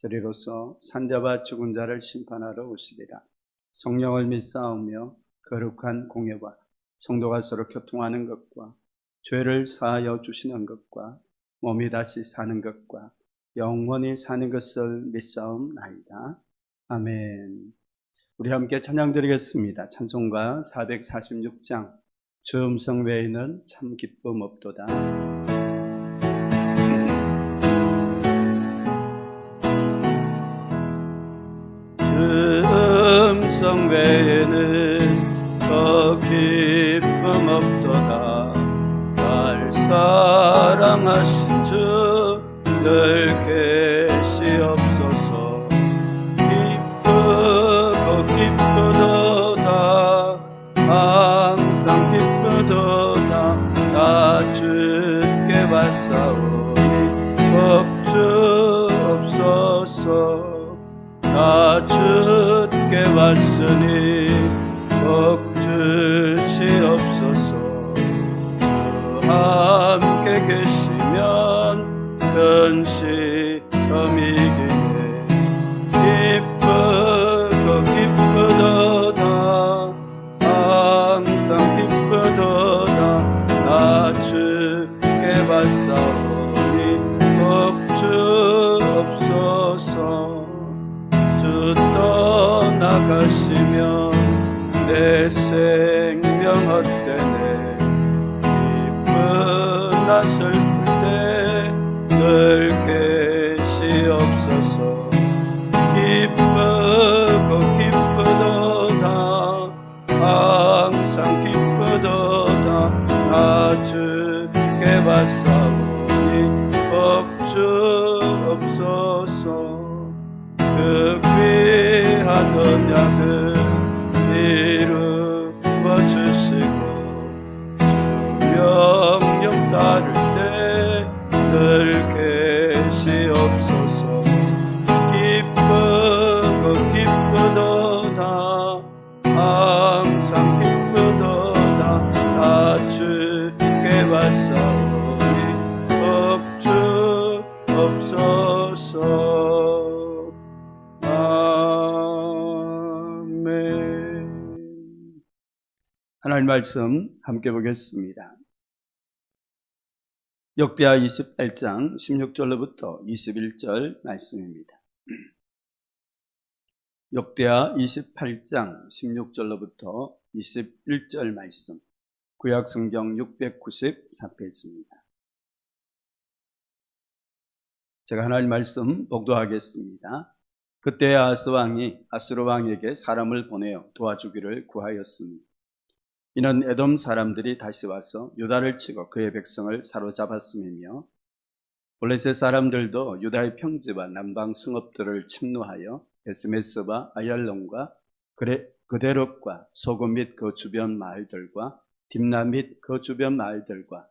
저리로서 산자와 죽은 자를 심판하러 오시리라. 성령을 믿사오며 거룩한 공예와 성도가 서로 교통하는 것과 죄를 사하여 주시는 것과 몸이 다시 사는 것과 영원히 사는 것을 믿사옵나이다. 아멘. 우리 함께 찬양 드리겠습니다. 찬송가 446장 주 음성 외에는 참 기쁨 없도다. 음성 외에는 더 기쁨 없도다 날 사랑하신 주늘계 왔으니 걱주시옵소서 주 함께 계시면 근시험이기에 기쁘고 기쁘도다. 항상 기쁘도다. 나 주께 발사오니 걱주옵소서 내 생명 헛되네? 기쁜 나 슬플 때늘 계시옵소서. 기쁘고 기쁘도다. 항상 기쁘도다. 나 주께 발사오니 걱주 말씀 함께 보겠습니다. 역대하 28장 16절로부터 21절 말씀입니다. 역대하 28장 16절로부터 21절 말씀. 구약 성경 694페이지입니다. 제가 하나님 말씀 복도하겠습니다. 그때 아스 왕이 아스로 왕에게 사람을 보내어 도와주기를 구하였습니다. 이는 에돔 사람들이 다시 와서 유다를 치고 그의 백성을 사로잡았음이며 블레셋 사람들도 유다의 평지와 남방 성읍들을 침노하여 베스메스와 아얄론과 그레, 그데롭과 소금 및 그 주변 마을들과 딥나 및 그 주변 마을들과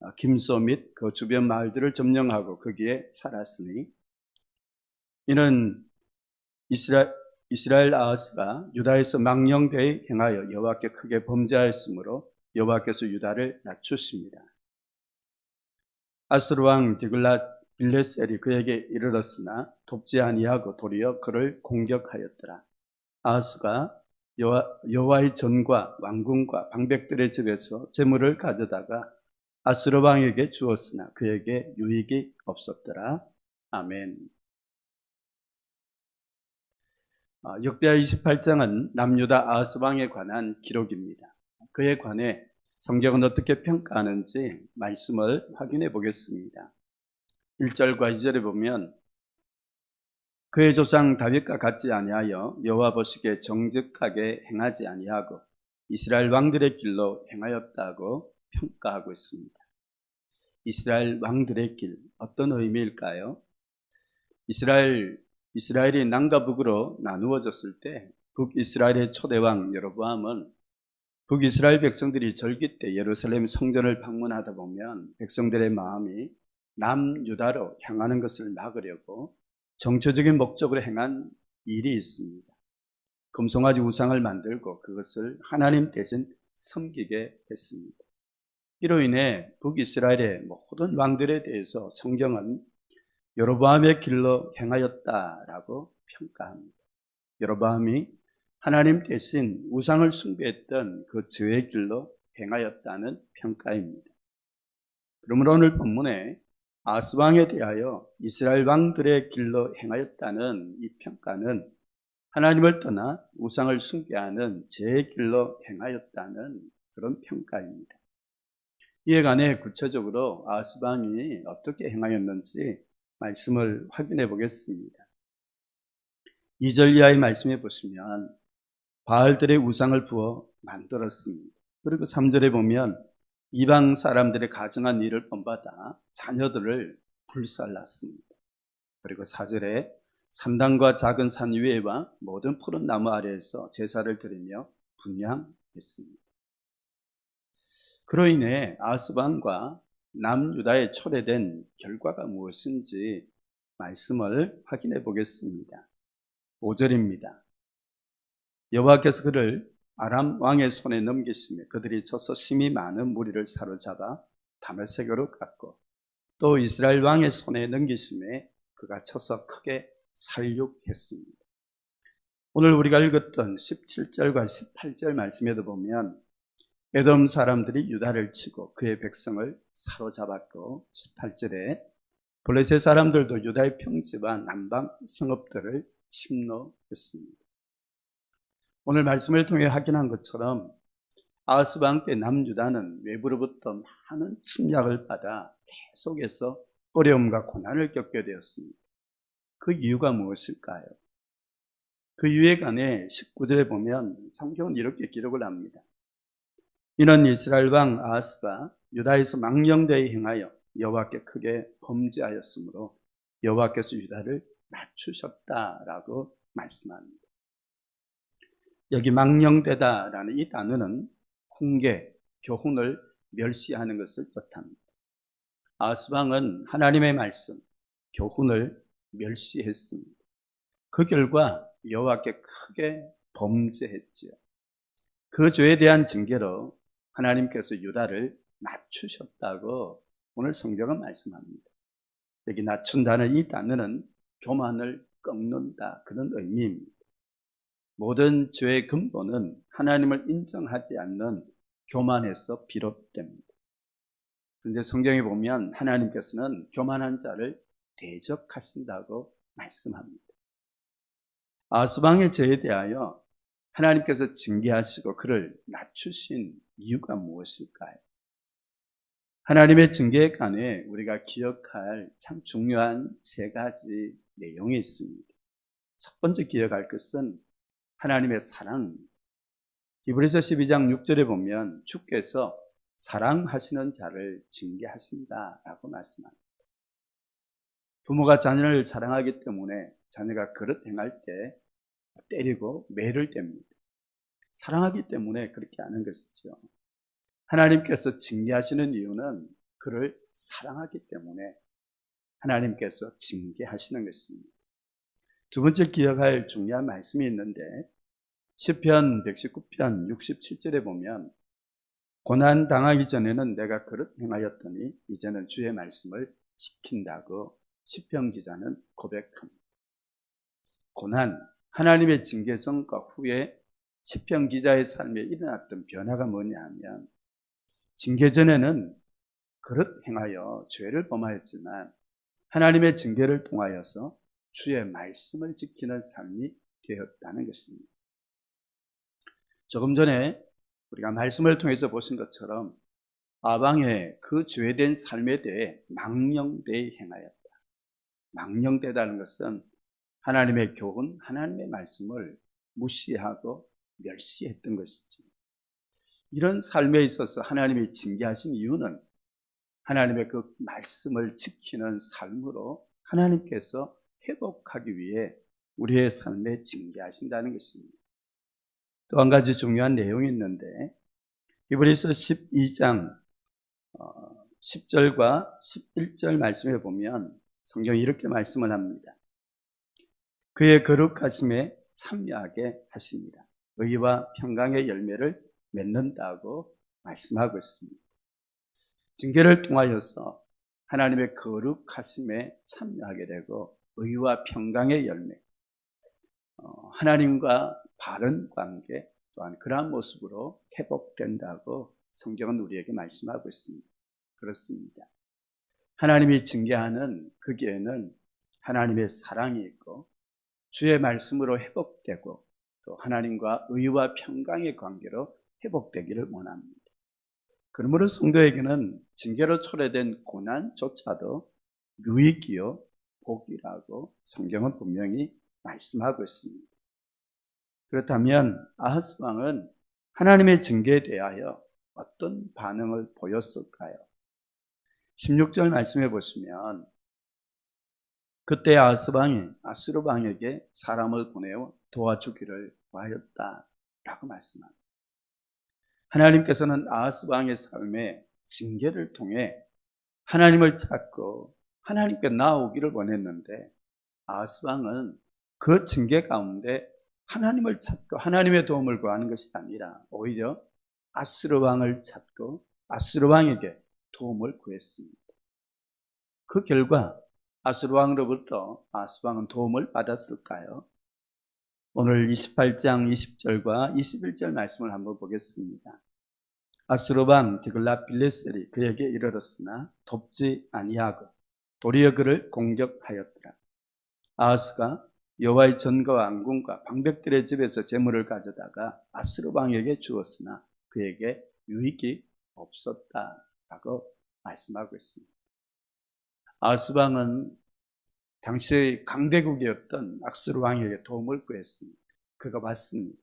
아, 김소 및 그 주변 마을들을 점령하고 거기에 살았으니 이는 이스라엘, 이스라엘 아하스가 유다에서 망령되이 행하여 여호와께 크게 범죄하였으므로 여호와께서 유다를 낮추십니다. 아스르 왕 디글랏 빌레셀이 그에게 이르렀으나 돕지 아니하고 도리어 그를 공격하였더라. 아하스가 여호와, 여호와의 전과 왕궁과 방백들의 집에서 재물을 가져다가 아스르 왕에게 주었으나 그에게 유익이 없었더라. 아멘. 역대하 28장은 남유다 아하스 왕에 관한 기록입니다. 그에 관해 성경은 어떻게 평가하는지 말씀을 확인해 보겠습니다. 1절과 2절에 보면 그의 조상 다윗과 같지 아니하여 여호와 보시기에 정직하게 행하지 아니하고 이스라엘 왕들의 길로 행하였다고 평가하고 있습니다. 이스라엘 왕들의 길 어떤 의미일까요? 이스라엘 이스라엘이 남과 북으로 나누어졌을 때 북이스라엘의 초대왕 여로보암은 북이스라엘 백성들이 절기 때 예루살렘 성전을 방문하다 보면 백성들의 마음이 남유다로 향하는 것을 막으려고 정초적인 목적으로 행한 일이 있습니다. 금송아지 우상을 만들고 그것을 하나님 대신 섬기게 했습니다. 이로 인해 북이스라엘의 모든 왕들에 대해서 성경은 여로보암의 길로 행하였다라고 평가합니다. 여로보암이 하나님 대신 우상을 숭배했던 그 죄의 길로 행하였다는 평가입니다. 그러므로 오늘 본문에 아스 왕에 대하여 이스라엘 왕들의 길로 행하였다는 이 평가는 하나님을 떠나 우상을 숭배하는 죄의 길로 행하였다는 그런 평가입니다. 이에 관해 구체적으로 아스 왕이 어떻게 행하였는지 말씀을 확인해 보겠습니다. 2절 이하의 말씀에 보시면 바알들의 우상을 부어 만들었습니다. 그리고 3절에 보면 이방 사람들의 가정한 일을 본받아 자녀들을 불살랐습니다. 그리고 4절에 산당과 작은 산 위에와 모든 푸른 나무 아래에서 제사를 드리며 분양했습니다. 그로 인해 아스반과 남유다에 초래된 결과가 무엇인지 말씀을 확인해 보겠습니다. 5절입니다. 여호와께서 그를 아람 왕의 손에 넘기시며 그들이 쳐서 심히 많은 무리를 사로잡아 다메섹으로 갔고 또 이스라엘 왕의 손에 넘기심에 그가 쳐서 크게 살육했습니다. 오늘 우리가 읽었던 17절과 18절 말씀에도 보면 에돔 사람들이 유다를 치고 그의 백성을 사로잡았고 18절에 블레셋 사람들도 유다의 평지와 남방 성읍들을 침노했습니다. 오늘 말씀을 통해 확인한 것처럼 아스방 때 남유다는 외부로부터 많은 침략을 받아 계속해서 어려움과 고난을 겪게 되었습니다. 그 이유가 무엇일까요? 그 이유에 관해 19절에 보면 성경은 이렇게 기록을 합니다. 이는 이스라엘 왕 아하스가 유다에서 망령되이 행하여 여호와께 크게 범죄하였으므로 여호와께서 유다를 낮추셨다라고 말씀합니다. 여기 망령되다라는 이 단어는 훈계, 교훈을 멸시하는 것을 뜻합니다. 아스방은 하나님의 말씀, 교훈을 멸시했습니다. 그 결과 여호와께 크게 범죄했지요. 그 죄에 대한 징계로 하나님께서 유다를 낮추셨다고 오늘 성경은 말씀합니다. 여기 낮춘다는 이 단어는 교만을 꺾는다 그런 의미입니다. 모든 죄의 근본은 하나님을 인정하지 않는 교만에서 비롯됩니다. 그런데 성경에 보면 하나님께서는 교만한 자를 대적하신다고 말씀합니다. 아스방의 죄에 대하여 하나님께서 징계하시고 그를 낮추신 이유가 무엇일까요? 하나님의 관해 우리가 기억할 참 중요한 세 가지 내용이 있습니다. 첫 번째 기억할 것은 하나님의 사랑입니다. 이브리서 12장 6절에 보면 주께서 사랑하시는 자를 징계하신다라고 말씀합니다. 부모가 자녀를 사랑하기 때문에 자녀가 그릇 행할 때 때리고 매를 댑니다. 사랑하기 때문에 그렇게 하는 것이죠. 하나님께서 징계하시는 이유는 그를 사랑하기 때문에 하나님께서 징계하시는 것입니다. 두 번째 기억할 중요한 말씀이 있는데 시편 119편 67절에 보면 고난 당하기 전에는 내가 그릇 행하였더니 이제는 주의 말씀을 지킨다고 시편 기자는 고백합니다. 고난 하나님의 징계성과 후에 시편 기자의 삶에 일어났던 변화가 뭐냐 하면 징계 전에는 그릇 행하여 죄를 범하였지만 하나님의 징계를 통하여서 주의 말씀을 지키는 삶이 되었다는 것입니다. 조금 전에 우리가 말씀을 통해서 보신 것처럼 아방의 그 죄된 삶에 대해 망령되이 행하였다. 망령되다는 것은 하나님의 교훈, 하나님의 말씀을 무시하고 멸시했던 것이죠. 이런 삶에 있어서 하나님이 징계하신 이유는 하나님의 그 말씀을 지키는 삶으로 하나님께서 회복하기 위해 우리의 삶에 징계하신다는 것입니다. 또 한 가지 중요한 내용이 있는데 이브리서 12장 10절과 11절 말씀에 보면 성경이 이렇게 말씀을 합니다. 그의 거룩하심에 참여하게 하십니다. 의와 평강의 열매를 맺는다고 말씀하고 있습니다. 징계를 통하여서 하나님의 거룩하심에 참여하게 되고 의와 평강의 열매, 어, 하나님과 바른 관계 또한 그러한 모습으로 회복된다고 성경은 우리에게 말씀하고 있습니다. 그렇습니다. 하나님이 징계하는 거기에는 하나님의 사랑이 있고 주의 말씀으로 회복되고 또 하나님과 의와 평강의 관계로 회복되기를 원합니다. 그러므로 성도에게는 징계로 초래된 고난조차도 유익이요 복이라고 성경은 분명히 말씀하고 있습니다. 그렇다면 아하스 왕은 하나님의 징계에 대하여 어떤 반응을 보였을까요? 16절 말씀해 보시면 그때 아스루 왕에게 사람을 보내어 도와주기를 구하였다라고 말씀합니다. 하나님께서는 아하스 왕의 삶에 징계를 통해 하나님을 찾고 하나님께 나오기를 원했는데 아하스 왕은 그 징계 가운데 하나님을 찾고 하나님의 도움을 구하는 것이 아니라 오히려 아스르 왕을 찾고 아스르 왕에게 도움을 구했습니다. 그 결과 아스르 왕으로부터 아스르 왕은 도움을 받았을까요? 오늘 28장 20절과 21절 말씀을 한번 보겠습니다. 아스르 왕 디글라 빌레셀이 그에게 이르렀으나 돕지 아니하고 도리어 그를 공격하였더라. 아하스가 여호와의 전과 왕궁과 방백들의 집에서 재물을 가져다가 아스르 왕에게 주었으나 그에게 유익이 없었다라고 말씀하고 있습니다. 아스르 왕은 당시의 강대국이었던 악스르 왕에게 도움을 구했습니다. 그가 맞습니다.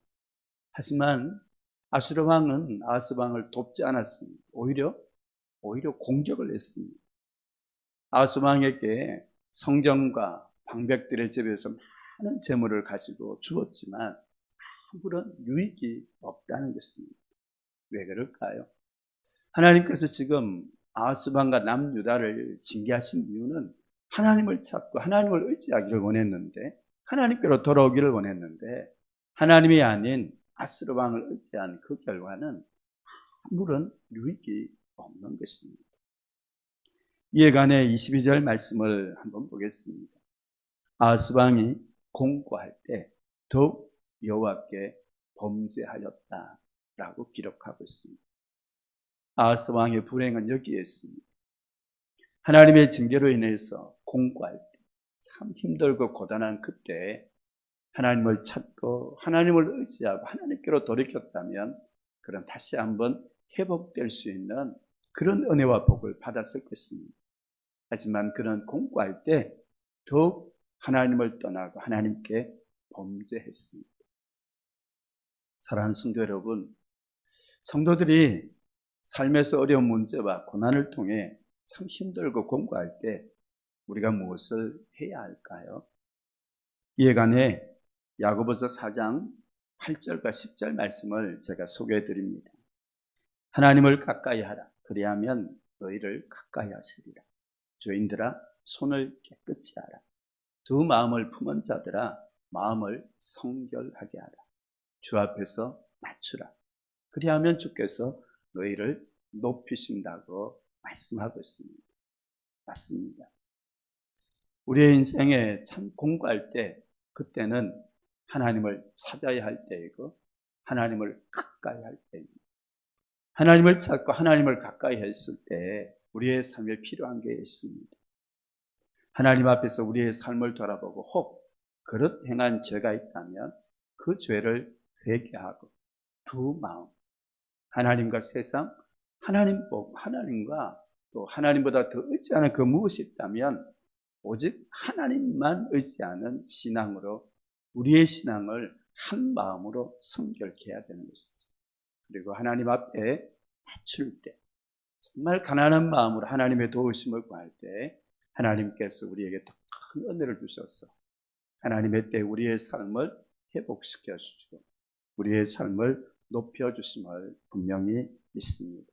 하지만 아스르 왕은 아스르 왕을 돕지 않았습니다. 오히려 오히려 공격을 했습니다. 아스르 왕에게 성전과 방백들의 집에서 많은 재물을 가지고 주었지만 아무런 유익이 없다는 것입니다. 왜 그럴까요? 하나님께서 지금 아스방과 남유다를 징계하신 이유는 하나님을 찾고 하나님을 의지하기를 원했는데 하나님께로 돌아오기를 원했는데 하나님이 아닌 아스르 왕을 의지한 그 결과는 아무런 유익이 없는 것입니다. 이에 관해 22절 말씀을 한번 보겠습니다. 아스 왕이 공고할 때 더욱 여호와께 범죄하였다라고 기록하고 있습니다. 아하스 왕의 불행은 여기에 있습니다. 하나님의 징계로 인해서 공고할 때 참 힘들고 고단한 그때 하나님을 찾고 하나님을 의지하고 하나님께로 돌이켰다면 그럼 다시 한번 회복될 수 있는 그런 은혜와 복을 받았을 것입니다. 하지만 그런 공고할 때 더욱 하나님을 떠나고 하나님께 범죄했습니다. 사랑하는 성도 여러분, 성도들이 삶에서 어려운 문제와 고난을 통해 참 힘들고 공부할 때 우리가 무엇을 해야 할까요? 이에 관해 야고보서 4장 8절과 10절 말씀을 제가 소개해 드립니다. 하나님을 가까이 하라. 그리하면 너희를 가까이 하시리라. 죄인들아 손을 깨끗이 하라. 두 마음을 품은 자들아 마음을 성결하게 하라. 주 앞에서 맞추라. 그리하면 주께서 너희를 높이신다고 말씀하고 있습니다. 맞습니다. 우리의 인생에 참 공부할 때 그때는 하나님을 찾아야 할 때이고 하나님을 가까이 할 때입니다. 하나님을 찾고 하나님을 가까이 했을 때 우리의 삶에 필요한 게 있습니다. 하나님 앞에서 우리의 삶을 돌아보고 혹 그릇 행한 죄가 있다면 그 죄를 회개하고 두 마음 하나님과 세상 하나님 복 하나님과 또 하나님보다 더 의지하는 그 무엇이 있다면 오직 하나님만 의지하는 신앙으로 우리의 신앙을 한 마음으로 성결케 해야 되는 것이죠. 그리고 하나님 앞에 맞출 때 정말 가난한 마음으로 하나님의 도우심을 구할 때 하나님께서 우리에게 더 큰 은혜를 주셔서 하나님의 때 우리의 삶을 회복시켜 주시고 우리의 삶을 높여 주심을 분명히 믿습니다.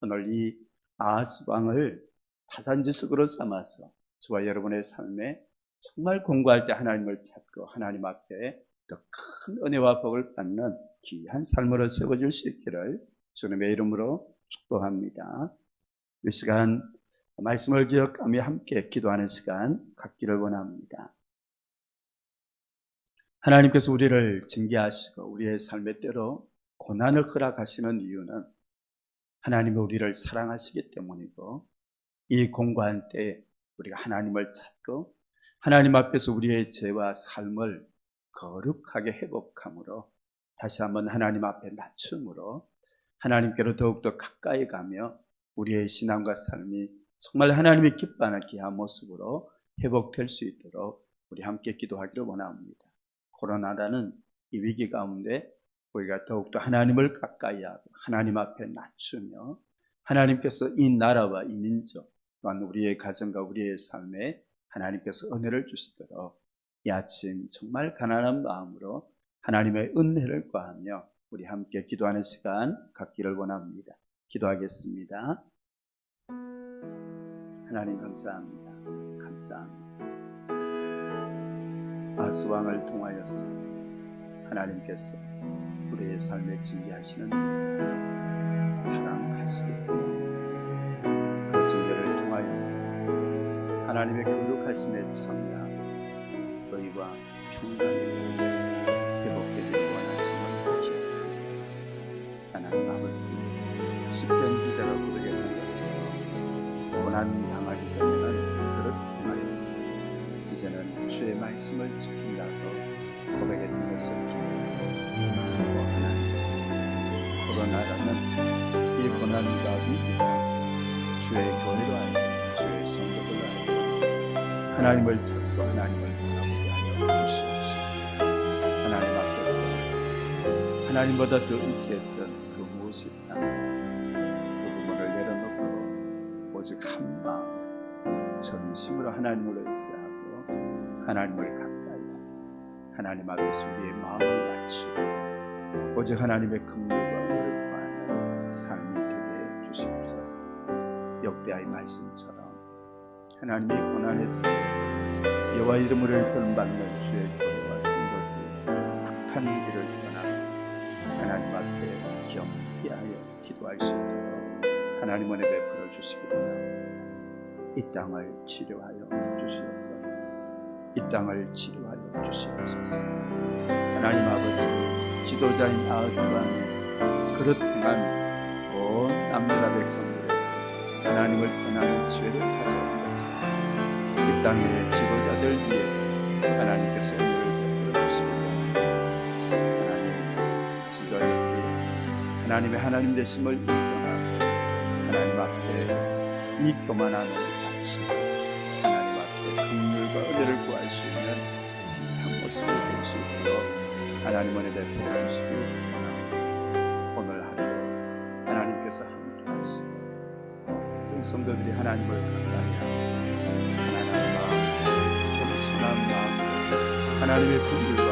오늘 이 아하스 왕을 타산지석으로 삼아서 저와 여러분의 삶에 정말 공부할 때 하나님을 찾고 하나님 앞에 더 큰 은혜와 복을 받는 귀한 삶으로 세워질 수 있기를 주님의 이름으로 축복합니다. 이 시간 말씀을 기억하며 함께 기도하는 시간 갖기를 원합니다. 하나님께서 우리를 징계하시고 우리의 삶의 때로 고난을 허락하시는 이유는 하나님이 우리를 사랑하시기 때문이고 이 공고한 때에 우리가 하나님을 찾고 하나님 앞에서 우리의 죄와 삶을 거룩하게 회복함으로 다시 한번 하나님 앞에 낮춤으로 하나님께로 더욱더 가까이 가며 우리의 신앙과 삶이 정말 하나님이 기뻐하는 귀한 모습으로 회복될 수 있도록 우리 함께 기도하기를 원합니다. 코로나라는 이 위기 가운데 우리가 더욱더 하나님을 가까이 하고 하나님 앞에 낮추며 하나님께서 이 나라와 이 민족 또한 우리의 가정과 우리의 삶에 하나님께서 은혜를 주시도록 이 아침 정말 가난한 마음으로 하나님의 은혜를 구하며 우리 함께 기도하는 시간 갖기를 원합니다. 기도하겠습니다. 하나님 감사합니다. 감사합니다. 아스왕을 통하여서 하나님께서 우리의 삶에 징계하시는 사랑하시기 때문에 그 징계를 통하여서 하나님의 거룩하심에 참여하고 의와 평강이 회복되길 원하심을 기억합니다. 하나님 아버지 십편 기자가 고백했던 것처럼 고난 당하기 전에는 그릇 행하였으니 이제는 주의 말씀을 지킨다고 고백했던 것을 기억하고 코로나라는 이 고난과 위기가 주의 교회로 하여 주의 성도들로 하여 하나님을 찾고 하나님을 바라보게 하여 주시옵소서. 하나님 앞에서 하나님보다 더 의지했던 그 무엇이 있다면 그 부분을 내려놓고 오직 한 마음 전심으로 하나님을 의지하고 하나님을 가까이 하나님 앞에서 우리의 마음을 낮추고 오직 하나님의 긍휼과 은혜를 구하는 삶이 되게 해 주시옵소서 역대하의 말씀처럼 하나님의 고난의 때 여호와 이름으로 일컬받는 주의 교회와 성도들이 악한 길을 떠나 하나님 앞에 겸비하여 기도할 수 있도록 하나님 은혜 베풀어 주시기 바랍니다. 이 땅을 치료하여 주시옵소서. 이 땅을 치료하여 주시옵소서. 하나님 아버지 지도자인 아하스가 그릇 행한 온 남나라 백성들에게 하나님을 떠나는 죄를 가져온 거죠. 이 땅의 지도자들 위해 하나님께서 은혜를 베풀어 주시고 하나님 지도자들이 하나님의 하나님 되심을 인정하고 하나님 앞에 믿고만 하는 하나님 은혜 베풀어 주시기 원합니다. 오늘 하루 하나님께서 함께 하시고 우리 성도들이 하나님을 가까이 하고 하나님의 마음 겸손한 마음 하나님의 긍휼과